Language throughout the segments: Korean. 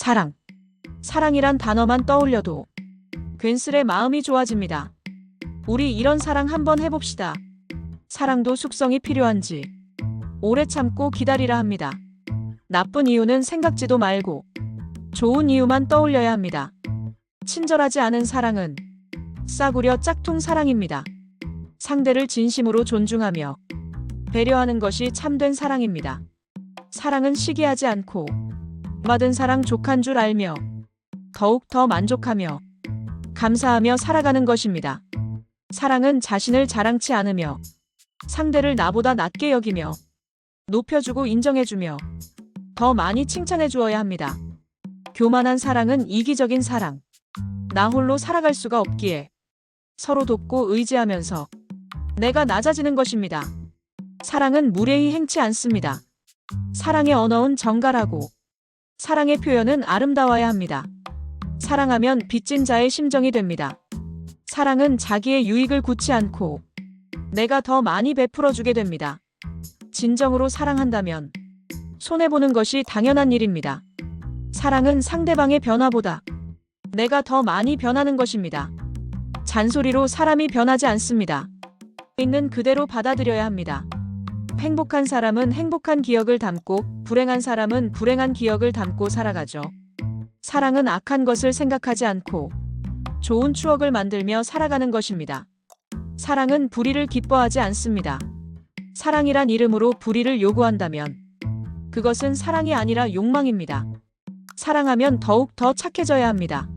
사랑. 사랑이란 단어만 떠올려도 괜스레 마음이 좋아집니다. 우리 이런 사랑 한번 해봅시다. 사랑도 숙성이 필요한지 오래 참고 기다리라 합니다. 나쁜 이유는 생각지도 말고 좋은 이유만 떠올려야 합니다. 친절하지 않은 사랑은 싸구려 짝퉁 사랑입니다. 상대를 진심으로 존중하며 배려하는 것이 참된 사랑입니다. 사랑은 시기하지 않고 받은 사랑 족한 줄 알며 더욱 더 만족하며 감사하며 살아가는 것입니다. 사랑은 자신을 자랑치 않으며 상대를 나보다 낮게 여기며 높여주고 인정해주며 더 많이 칭찬해 주어야 합니다. 교만한 사랑은 이기적인 사랑. 나 홀로 살아갈 수가 없기에 서로 돕고 의지하면서 내가 낮아지는 것입니다. 사랑은 무례히 행치 않습니다. 사랑의 언어는 정갈하고 사랑의 표현은 아름다워야 합니다. 사랑하면 빚진 자의 심정이 됩니다. 사랑은 자기의 유익을 굳지 않고 내가 더 많이 베풀어 주게 됩니다. 진정으로 사랑한다면 손해보는 것이 당연한 일입니다. 사랑은 상대방의 변화보다 내가 더 많이 변하는 것입니다. 잔소리로 사람이 변하지 않습니다. 있는 그대로 받아들여야 합니다. 행복한 사람은 행복한 기억을 담고 불행한 사람은 불행한 기억을 담고 살아가죠. 사랑은 악한 것을 생각하지 않고 좋은 추억을 만들며 살아가는 것입니다. 사랑은 불의를 기뻐하지 않습니다. 사랑이란 이름으로 불의를 요구한다면 그것은 사랑이 아니라 욕망입니다. 사랑하면 더욱 더 착해져야 합니다.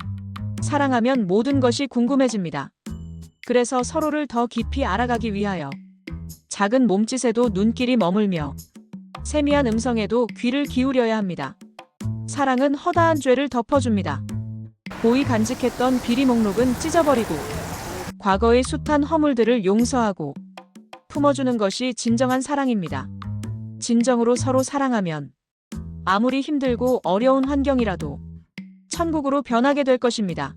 사랑하면 모든 것이 궁금해집니다. 그래서 서로를 더 깊이 알아가기 위하여 작은 몸짓에도 눈길이 머물며 세미한 음성에도 귀를 기울여야 합니다. 사랑은 허다한 죄를 덮어줍니다. 고이 간직했던 비리 목록은 찢어버리고 과거의 숱한 허물들을 용서하고 품어주는 것이 진정한 사랑입니다. 진정으로 서로 사랑하면 아무리 힘들고 어려운 환경이라도 천국으로 변하게 될 것입니다.